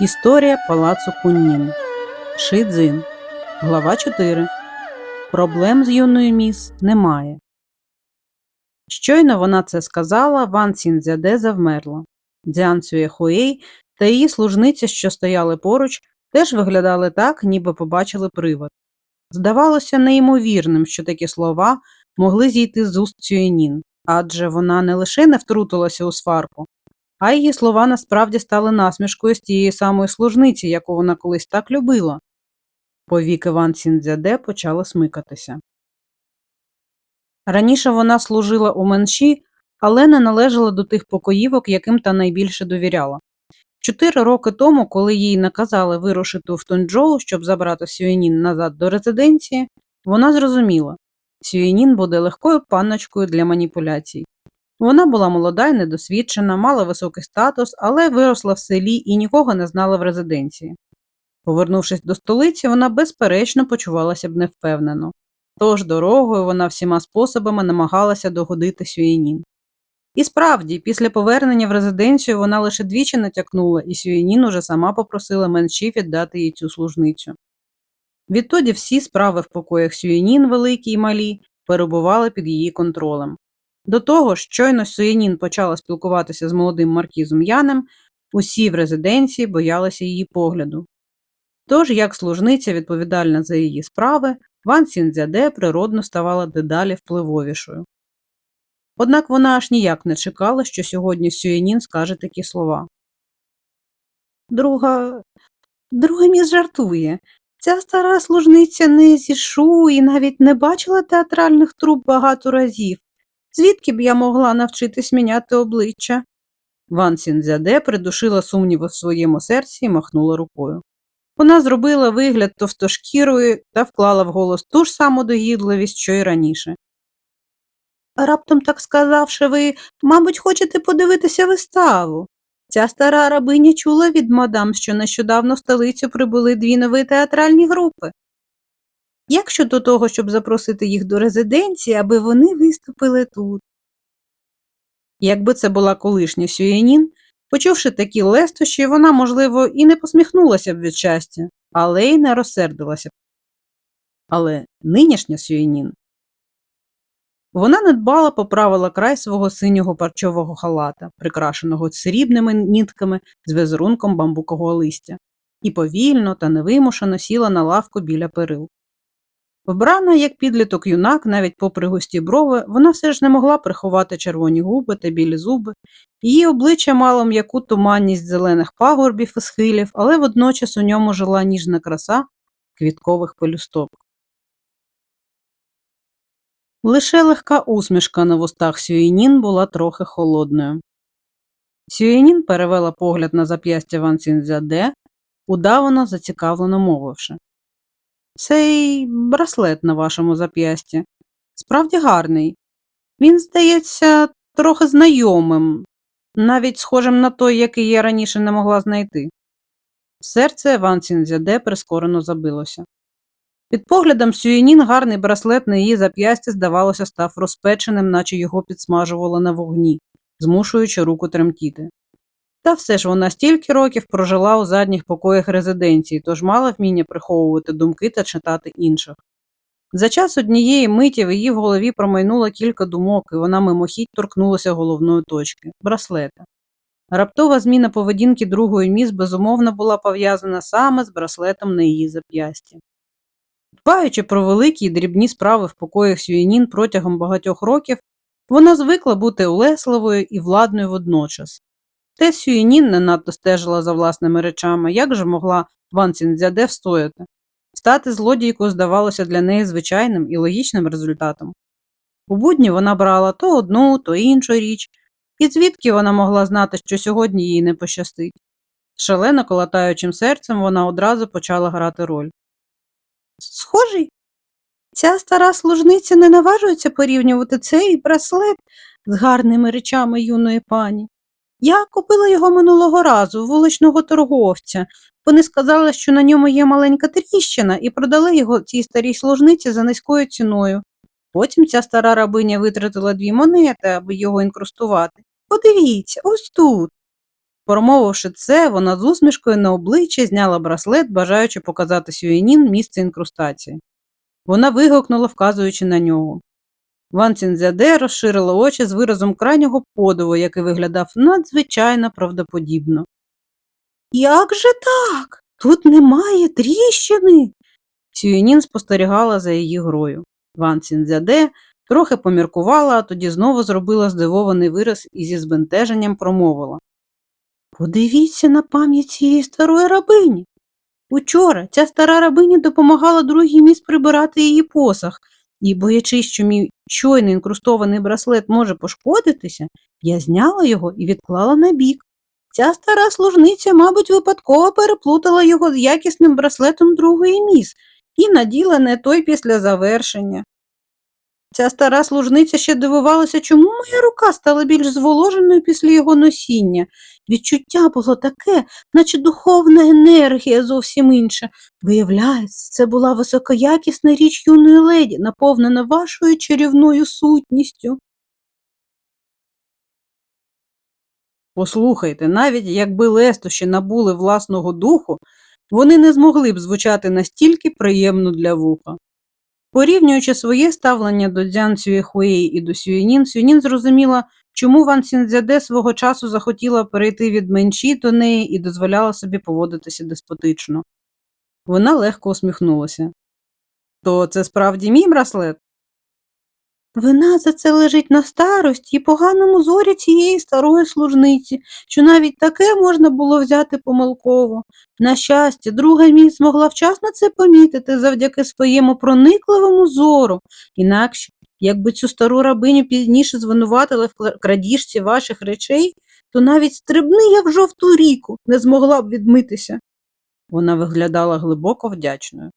Історія палацу Куннін. Шидзин. Глава 4. Проблем з юною міс немає. Щойно вона це сказала, Ван Цінзяде завмерла. Дзян Цюєхуей та її служниця, що стояли поруч, теж виглядали так, ніби побачили привид. Здавалося неймовірним, що такі слова могли зійти з уст Цюєнін, адже вона не лише не втрутилася у сварку, а її слова насправді стали насмішкою з тієї самої служниці, яку вона колись так любила. Повік Іван Ціндзяде почала смикатися. Раніше вона служила у менші, але не належала до тих покоївок, яким та найбільше довіряла. Чотири роки тому, коли їй наказали вирушити в Тунджоу, щоб забрати Сюєнін назад до резиденції, вона зрозуміла Сюєнін буде легкою панночкою для маніпуляцій. Вона була молода й недосвідчена, мала високий статус, але виросла в селі і нікого не знала в резиденції. Повернувшись до столиці, вона безперечно почувалася б невпевнено. Тож дорогою вона всіма способами намагалася догодити Сюєнін. І справді, після повернення в резиденцію вона лише двічі натякнула, і Сюєнін уже сама попросила меншів віддати їй цю служницю. Відтоді всі справи в покоях Сюєнін, великі й малі, перебували під її контролем. До того щойно Сюєнін почала спілкуватися з молодим маркізом Янем, усі в резиденції боялися її погляду. Тож, як служниця відповідальна за її справи, Ван Цінзяде природно ставала дедалі впливовішою. Однак вона аж ніяк не чекала, що сьогодні Сюєнін скаже такі слова. Друга, друга міс жартує. Ця стара служниця не зі шу і навіть не бачила театральних труб багато разів. Звідки б я могла навчитись міняти обличчя? Ван Цінзяде придушила сумніви в своєму серці і махнула рукою. Вона зробила вигляд товстошкірою та вклала в голос ту ж саму догідливість, що й раніше. Раптом так сказавши, ви, мабуть, хочете подивитися виставу. Ця стара рабиня чула від мадам, що нещодавно в столицю прибули дві нові театральні групи. Як щодо того, щоб запросити їх до резиденції, аби вони виступили тут? Якби це була колишня Сюєнін, почувши такі лестощі, вона, можливо, і не посміхнулася б від щастя, але й не розсердилася б. Але нинішня Сюєнін вона недбало поправила край свого синього парчового халата, прикрашеного срібними нітками з візерунком бамбукового листя, і повільно та невимушено сіла на лавку біля перил. Вбрана, як підліток юнак, навіть попри густі брови, вона все ж не могла приховати червоні губи та білі зуби. Її обличчя мало м'яку туманність зелених пагорбів і схилів, але водночас у ньому жила ніжна краса квіткових пелюсток. Лише легка усмішка на вустах Сюєнін була трохи холодною. Сюєнін перевела погляд на зап'ястя Ван Цінзяде, удавано зацікавлено мовивши. Цей браслет на вашому зап'ясті справді гарний. Він здається трохи знайомим, навіть схожим на той, який я раніше не могла знайти. Серце Ван Цінзяде прискорено забилося. Під поглядом Сюєнін гарний браслет на її зап'ясті, здавалося, став розпеченим, наче його підсмажувало на вогні, змушуючи руку тремтіти. Та все ж вона стільки років прожила у задніх покоях резиденції, тож мала вміння приховувати думки та читати інших. За час однієї миті в її в голові промайнуло кілька думок, і вона мимохідь торкнулася головної точки браслета. Раптова зміна поведінки другої міс безумовно була пов'язана саме з браслетом на її зап'ясті. Дбаючи про великі й дрібні справи в покоях Сюєнін протягом багатьох років, вона звикла бути улесливою і владною водночас. Те Сюєнін не надто стежила за власними речами, як же могла Ван Цінзяде встояти. Стати злодійкою здавалося для неї звичайним і логічним результатом. У будні вона брала то одну, то іншу річ, і звідки вона могла знати, що сьогодні їй не пощастить. Шалено колотаючим серцем вона одразу почала грати роль. Схожий? Ця стара служниця не наважується порівнювати цей браслет з гарними речами юної пані. Я купила його минулого разу вуличного торговця. Вони сказали, що на ньому є маленька тріщина, і продали його цій старій служниці за низькою ціною. Потім ця стара рабиня витратила дві монети, аби його інкрустувати. Подивіться, ось тут. Промовивши це, вона з усмішкою на обличчі зняла браслет, бажаючи показати Сюєнін місце інкрустації. Вона вигукнула, вказуючи на нього. Ван Цінзяде розширила очі з виразом крайнього подиву, який виглядав надзвичайно правдоподібно. Як же так? Тут немає тріщини. Сюєнін спостерігала за її грою. Ван Цінзяде трохи поміркувала, а тоді знову зробила здивований вираз і зі збентеженням промовила. Подивіться на пам'ять цієї старої рабині. Учора ця стара рабиня допомагала другій міс прибирати її посах, і, боячись, що мій щойно інкрустований браслет може пошкодитися, я зняла його і відклала на бік. Ця стара служниця, мабуть, випадково переплутала його з якісним браслетом другої міс і наділа не той після завершення. Ця стара служниця ще дивувалася, чому моя рука стала більш зволоженою після його носіння. Відчуття було таке, наче духовна енергія зовсім інша. Виявляється, це була високоякісна річ юної леді, наповнена вашою чарівною сутністю. Послухайте, навіть якби лестощі набули власного духу, вони не змогли б звучати настільки приємно для вуха. Порівнюючи своє ставлення до Дзян Цюєхуєї і до Сюєнін, Сюєнін зрозуміла, чому Ван Цінзяде свого часу захотіла перейти від менші до неї і дозволяла собі поводитися деспотично. Вона легко усміхнулася. То це справді мій браслет? Вина за це лежить на старості і поганому зорі цієї старої служниці, що навіть таке можна було взяти помилково. На щастя, друга міць змогла вчасно це помітити завдяки своєму проникливому зору. Інакше, якби цю стару рабиню пізніше звинуватили в крадіжці ваших речей, то навіть стрибни я в жовту ріку не змогла б відмитися. Вона виглядала глибоко вдячною.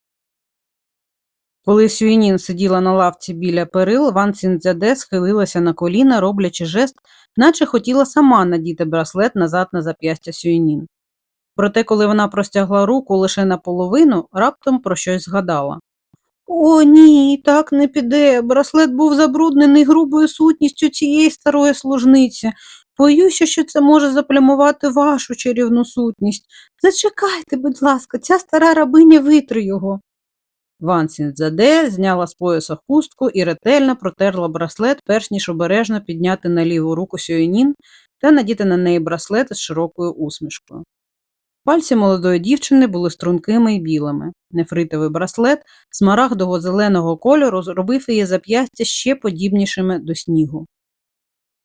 Коли Сюєнін сиділа на лавці біля перил, Ван Цінцзяде схилилася на коліна, роблячи жест, наче хотіла сама надіти браслет назад на зап'ястя Сюєнін. Проте, коли вона простягла руку лише наполовину, раптом про щось згадала. О, ні, так не піде. Браслет був забруднений грубою сутністю цієї старої служниці. Боюся, що це може заплямувати вашу чарівну сутність. Зачекайте, будь ласка, ця стара рабиня витри його. Ван Цінцзаде зняла з пояса хустку і ретельно протерла браслет, перш ніж обережно підняти на ліву руку Сюєнін та надіти на неї браслет із широкою усмішкою. Пальці молодої дівчини були стрункими і білими. Нефритовий браслет смарагдово зеленого кольору зробив її зап'ястя ще подібнішими до снігу.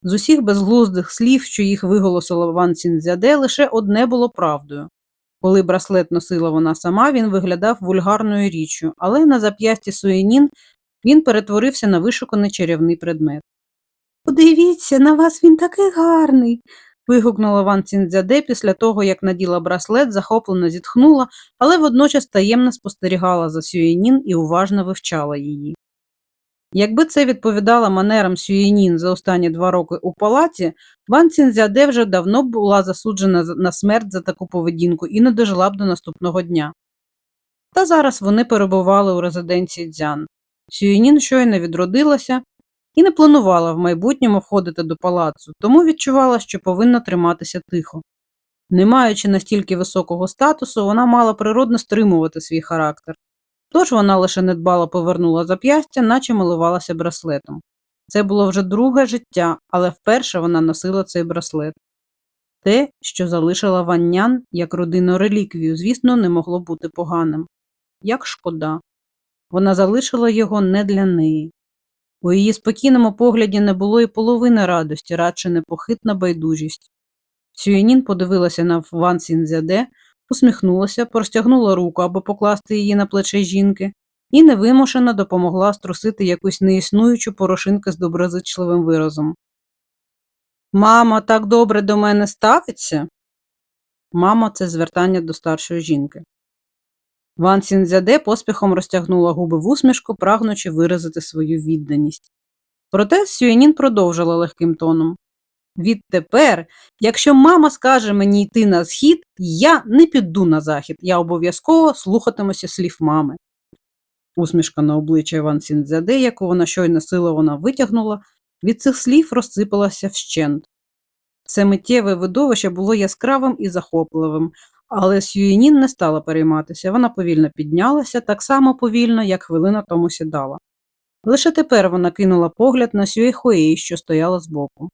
З усіх безглуздих слів, що їх виголосила Ван Цінцзяде, лише одне було правдою. Коли браслет носила вона сама, він виглядав вульгарною річчю, але на зап'ясті Суєнін він перетворився на вишуканий чарівний предмет. Подивіться, на вас він такий гарний. Вигукнула Ван Цінцзяде після того, як наділа браслет, захоплено зітхнула, але водночас таємно спостерігала за Сюєнін і уважно вивчала її. Якби це відповідало манерам Сюєнін за останні два роки у палаці, Ван Цінзяде вже давно була засуджена на смерть за таку поведінку і не дожила б до наступного дня. Та зараз вони перебували у резиденції Дзян. Сюєнін щойно відродилася і не планувала в майбутньому входити до палацу, тому відчувала, що повинна триматися тихо. Не маючи настільки високого статусу, вона мала природно стримувати свій характер. Тож вона лише недбало повернула зап'ястя, наче милувалася браслетом. Це було вже друге життя, але вперше вона носила цей браслет. Те, що залишила Ваннян як родинну реліквію, звісно, не могло бути поганим. Як шкода. Вона залишила його не для неї. У її спокійному погляді не було і половини радості, радше непохитна байдужість. Сюєнін подивилася на Ван Сінзяде, усміхнулася, простягнула руку, аби покласти її на плече жінки, і невимушено допомогла струсити якусь неіснуючу порошинку з доброзичливим виразом. Мама так добре до мене ставиться. Мама це звертання до старшої жінки. Ван Сінзяде поспіхом розтягнула губи в усмішку, прагнучи виразити свою відданість. Проте Сюєнін продовжила легким тоном. Відтепер, якщо мама скаже мені йти на схід, я не піду на захід, я обов'язково слухатимуся слів мами. Усмішка на обличчя Іван Сіндзяде, яку вона щойно силовано витягнула, від цих слів розсипалася вщент. Це миттєве видовище було яскравим і захопливим, але Сюєнін не стала перейматися. Вона повільно піднялася, так само повільно, як хвилина тому сідала. Лише тепер вона кинула погляд на Сюєхуї, що стояла збоку.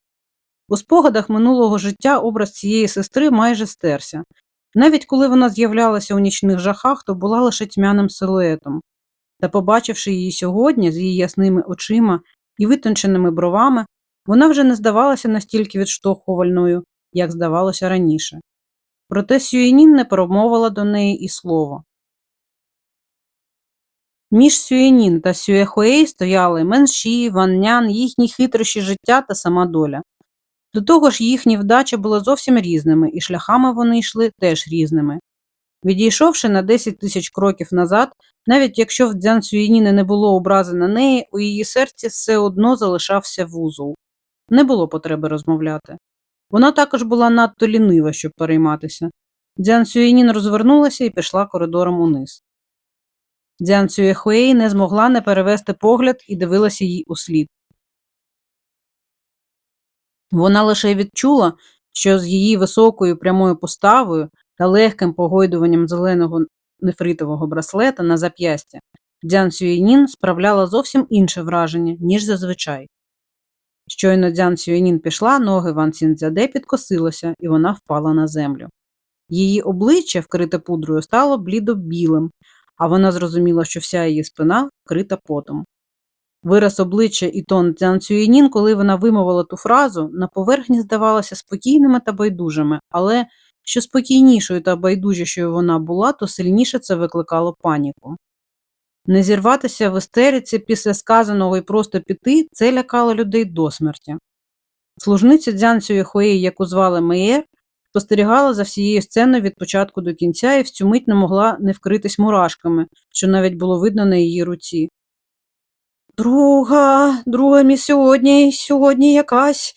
У спогадах минулого життя образ цієї сестри майже стерся. Навіть коли вона з'являлася у нічних жахах, то була лише тьмяним силуетом. Та, побачивши її сьогодні з її ясними очима і витонченими бровами, вона вже не здавалася настільки відштовхувальною, як здавалося раніше. Проте Сюєнін не промовила до неї і слова. Між Сюєнін та Сюєхуей стояли менші, ваннян, їхні хитрощі життя та сама доля. До того ж, їхні вдачі були зовсім різними, і шляхами вони йшли теж різними. Відійшовши на 10 тисяч кроків назад, навіть якщо в Дзян Сюєніни не було образи на неї, у її серці все одно залишався вузол. Не було потреби розмовляти. Вона також була надто лінива, щоб перейматися. Дзян Сюєнін розвернулася і пішла коридором униз. Дзян Сюєхуей не змогла не перевести погляд і дивилася їй услід. Вона лише відчула, що з її високою прямою поставою та легким погойдуванням зеленого нефритового браслета на зап'ястя Дзян Сюєнін справляла зовсім інше враження, ніж зазвичай. Щойно Дзян Сюєнін пішла, ноги Ван Цінцзяде підкосилося, і вона впала на землю. Її обличчя, вкрите пудрою, стало блідо-білим, а вона зрозуміла, що вся її спина вкрита потом. Вираз обличчя і тон Дзян Цюєнін, коли вона вимовила ту фразу, на поверхні здавалися спокійними та байдужими, але що спокійнішою та байдужішою вона була, то сильніше це викликало паніку. Не зірватися в істериці після сказаного і просто піти це лякало людей до смерті. Служниця Дзян Цюєхуї, яку звали Меєр, спостерігала за всією сценою від початку до кінця і в цю мить не могла не вкритись мурашками, що навіть було видно на її руці. Друга, друга мій сьогодні, сьогодні якась.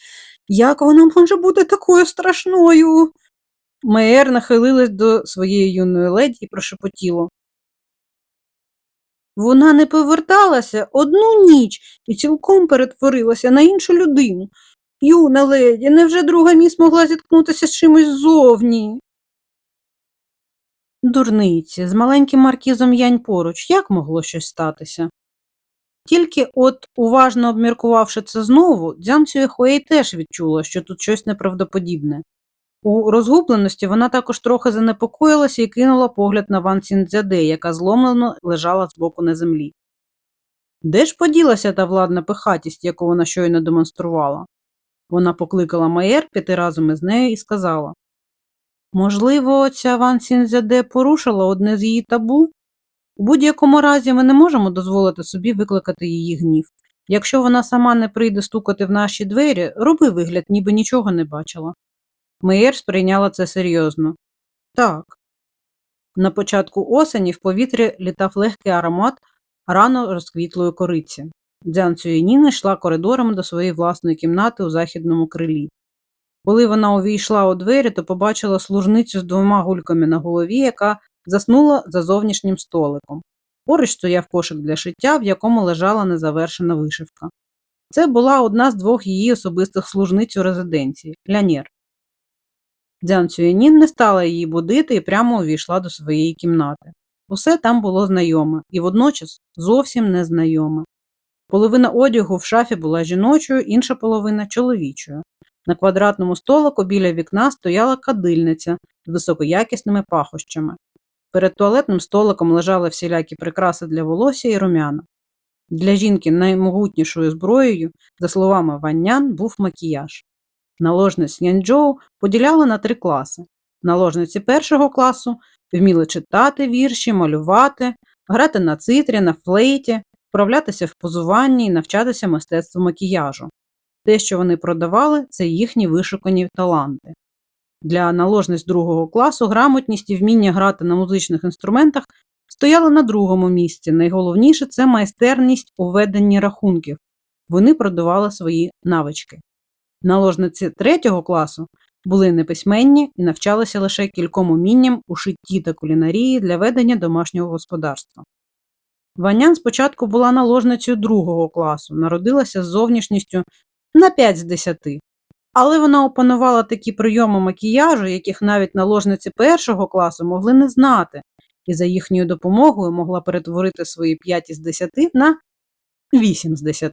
Як вона може бути такою страшною? Меєр нахилилась до своєї юної леді і прошепотіло. Вона не поверталася одну ніч і цілком перетворилася на іншу людину. Юна леді, невже друга міс могла зіткнутися з чимось ззовні? Дурниці, з маленьким маркізом Янь поруч, як могло щось статися? Тільки от, уважно обміркувавши це знову, Дзян Цюєхуей теж відчула, що тут щось неправдоподібне. У розгубленості вона також трохи занепокоїлася і кинула погляд на Ван Цінцзяде, яка зломлено лежала збоку на землі. Де ж поділася та владна пихатість, яку вона щойно демонструвала? Вона покликала Маєр піти разом із нею і сказала Можливо, ця Ван Цінцзяде порушила одне з її табу? У будь-якому разі ми не можемо дозволити собі викликати її гнів. Якщо вона сама не прийде стукати в наші двері, роби вигляд, ніби нічого не бачила. Меєр сприйняла це серйозно. Так. На початку осені в повітрі літав легкий аромат рано розквітлої кориці. Дзян Цюєніна йшла коридором до своєї власної кімнати у західному крилі. Коли вона увійшла у двері, то побачила служницю з двома гульками на голові, яка заснула за зовнішнім столиком. Поруч стояв кошик для шиття, в якому лежала незавершена вишивка. Це була одна з двох її особистих служниць у резиденції Лянєр. Дзян Цюєнін не стала її будити і прямо увійшла до своєї кімнати. Усе там було знайоме і водночас зовсім незнайоме. Половина одягу в шафі була жіночою, інша половина чоловічою. На квадратному столику біля вікна стояла кадильниця з високоякісними пахощами. Перед туалетним столиком лежали всілякі прикраси для волосся і румяна. Для жінки наймогутнішою зброєю, за словами Ваннян, був макіяж. Наложниць Янчжоу поділяли на три класи. Наложниці першого класу вміли читати вірші, малювати, грати на цитрі, на флейті, вправлятися в позуванні і навчатися мистецтву макіяжу. Те, що вони продавали, це їхні вишукані таланти. Для наложниць другого класу грамотність і вміння грати на музичних інструментах стояли на другому місці. Найголовніше це майстерність у веденні рахунків. Вони продавали свої навички. Наложниці третього класу були неписьменні і навчалися лише кільком умінням у шитті та кулінарії для ведення домашнього господарства. Ванян спочатку була наложницею другого класу, народилася з зовнішністю на 5 з 10. Але вона опанувала такі прийоми макіяжу, яких навіть наложниці першого класу могли не знати, і за їхньою допомогою могла перетворити свої 5 із 10 на 8 з 10.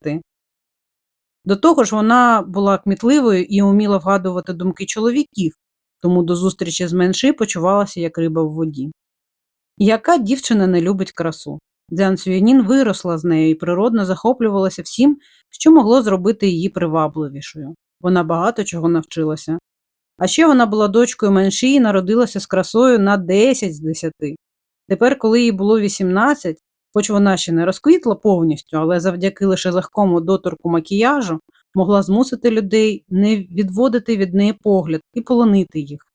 До того ж, вона була кмітливою і уміла вгадувати думки чоловіків, тому до зустрічі з менши почувалася як риба в воді. Яка дівчина не любить красу? Дзян Сюєнін виросла з нею і природно захоплювалася всім, що могло зробити її привабливішою. Вона багато чого навчилася. А ще вона була дочкою менші і народилася з красою на 10 з 10. Тепер, коли їй було 18, хоч вона ще не розквітла повністю, але завдяки лише легкому доторку макіяжу могла змусити людей не відводити від неї погляд і полонити їх.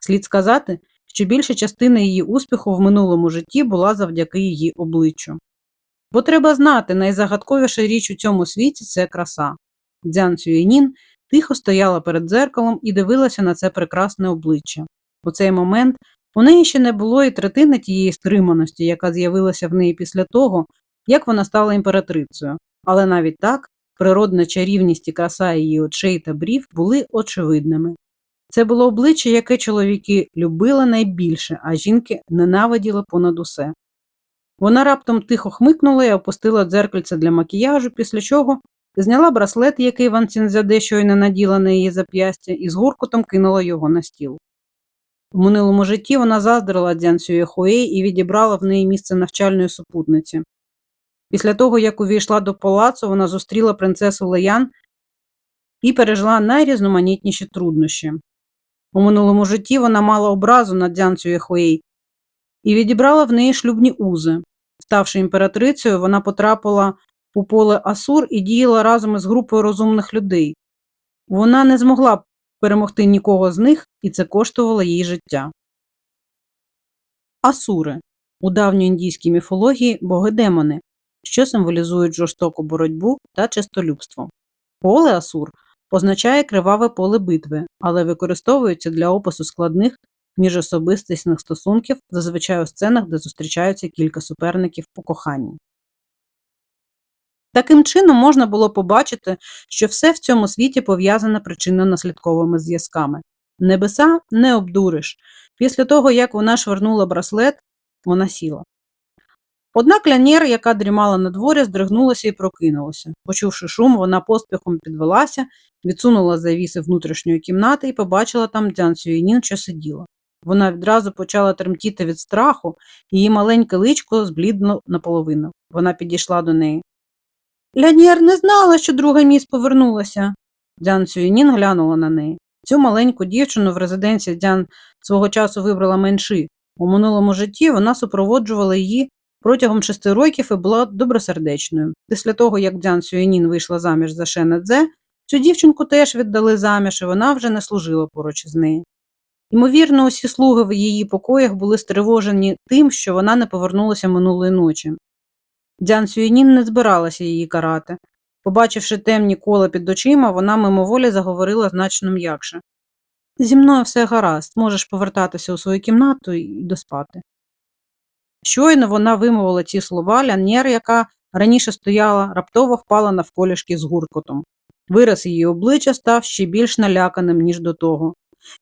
Слід сказати, що більша частина її успіху в минулому житті була завдяки її обличчю. Бо треба знати, найзагадковіша річ у цьому світі це краса. Дзян Цюєнін тихо стояла перед дзеркалом і дивилася на це прекрасне обличчя. У цей момент у неї ще не було і третини тієї стриманості, яка з'явилася в неї після того, як вона стала імператрицею, але навіть так природна чарівність і краса її очей та брів були очевидними. Це було обличчя, яке чоловіки любили найбільше, а жінки ненавиділи понад усе. Вона раптом тихо хмикнула і опустила дзеркальце для макіяжу, після чого зняла браслет, який Ван Цінзяде щойно наділа на її зап'ястя, і з гуркотом кинула його на стіл. В минулому житті вона заздрила Дзян Сюєхуей і відібрала в неї місце навчальної супутниці. Після того, як увійшла до палацу, вона зустріла принцесу Леян і пережила найрізноманітніші труднощі. У минулому житті вона мала образу на Дзян Цюєхуей і відібрала в неї шлюбні узи. Ставши імператрицею, вона потрапила у поле Асур і діяла разом із групою розумних людей. Вона не змогла перемогти нікого з них, і це коштувало їй життя. Асури у давньоіндійській міфології боги демони, що символізують жорстоку боротьбу та чистолюбство. Поле Асур означає криваве поле битви, але використовується для опису складних міжособистісних стосунків, зазвичай у сценах, де зустрічаються кілька суперників по коханні. Таким чином можна було побачити, що все в цьому світі пов'язане причинно-наслідковими зв'язками. Небеса не обдуриш. Після того, як вона швирнула браслет, вона сіла. Однак лянєр, яка дрімала на дворі, здригнулася і прокинулася. Почувши шум, вона поспіхом підвелася, відсунула завіси внутрішньої кімнати і побачила там Дзян Сюєнін, що сиділа. Вона відразу почала тремтіти від страху, її маленьке личко зблідно наполовину. Вона підійшла до неї. Лянєр не знала, що друга міс повернулася. Дзян Сюєнін глянула на неї. Цю маленьку дівчину в резиденції Дзян свого часу вибрала менши. У минулому житті вона супроводжувала її протягом шести років і була добросердечною. Після того, як Дзян Сюєнін вийшла заміж за Шена Дзе, цю дівчинку теж віддали заміж, і вона вже не служила поруч із нею. Ймовірно, усі слуги в її покоях були стривожені тим, що вона не повернулася минулої ночі. Дзян Сюєнін не збиралася її карати. Побачивши темні кола під очима, вона мимоволі заговорила значно м'якше. Зі мною все гаразд, можеш повертатися у свою кімнату і доспати. Щойно вона вимовила ці слова, лянєр, яка раніше стояла, раптово впала навколішки з гуркотом. Вираз її обличчя став ще більш наляканим, ніж до того.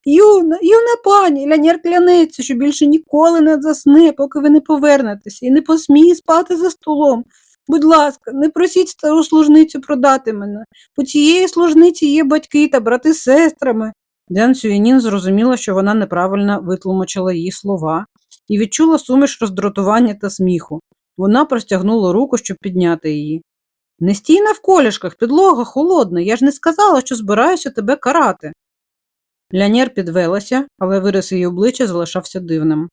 Юна, юна пані, лянєр клянеться, що більше ніколи не засне, поки ви не повернетеся, і не посміє спати за столом. Будь ласка, не просіть стару служницю продати мене. У цієї служниці є батьки та брати з сестрами. Дян Сюєнін зрозуміла, що вона неправильно витлумачила її слова, і відчула суміш роздратування та сміху. Вона простягнула руку, щоб підняти її. Не стій навколішках, підлога холодна, я ж не сказала, що збираюся тебе карати. Лянєр підвелася, але вираз її обличчя залишався дивним.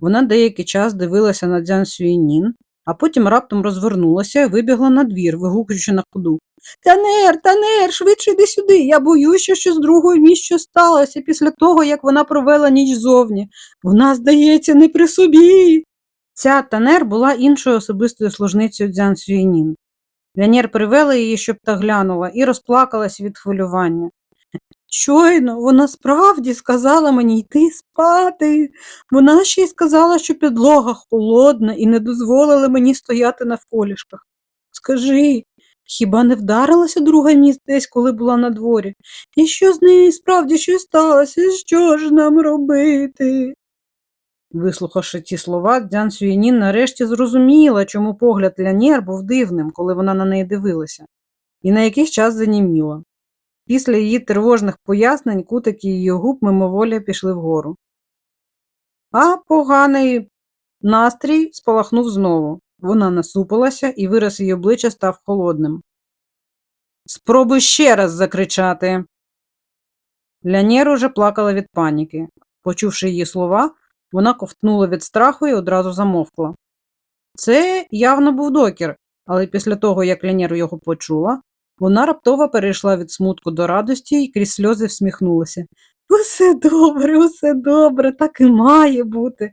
Вона деякий час дивилася на Дзян Сюєнін, а потім раптом розвернулася і вибігла на двір, вигукуючи на ходу. Танер, танер, швидше йди сюди. Я боюся, що з другою місць що сталося після того, як вона провела ніч зовні. Вона, здається, не при собі. Ця танер була іншою особистою служницею Дзян Сюєнін. Лянєр привела її, щоб та глянула, і розплакалась від хвилювання. Щойно вона справді сказала мені йти спати. Вона ще й сказала, що підлога холодна і не дозволила мені стояти навколішках. Скажи, Хіба не вдарилася друга міст десь, коли була на дворі? І що з нею справді щось сталося? Що ж нам робити? Вислухавши ці слова, Дзян Сюєнін нарешті зрозуміла, чому погляд Лянєр був дивним, коли вона на неї дивилася, і на якийсь час заніміла. Після її тривожних пояснень кутики її губ мимоволі пішли вгору. А поганий настрій спалахнув знову. Вона насупилася, і вираз її обличчя став холодним. Спробуй ще раз закричати. Лянєр уже плакала від паніки. Почувши її слова, вона ковтнула від страху і одразу замовкла. Це явно був докір, але після того, як Лянєр його почула, вона раптово перейшла від смутку до радості і крізь сльози всміхнулася. Усе добре, усе добре, так і має бути.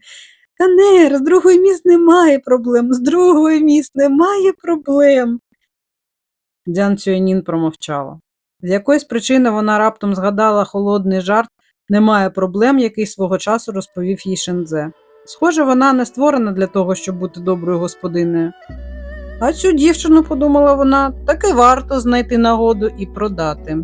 Канер, з другої міст немає проблем, з другої міст немає проблем. Дзян Цюанін промовчала. З якоїсь причини вона раптом згадала холодний жарт немає проблем, який свого часу розповів їй Шензе. Схоже, вона не створена для того, щоб бути доброю господинею. А цю дівчину, подумала вона, таки варто знайти нагоду і продати.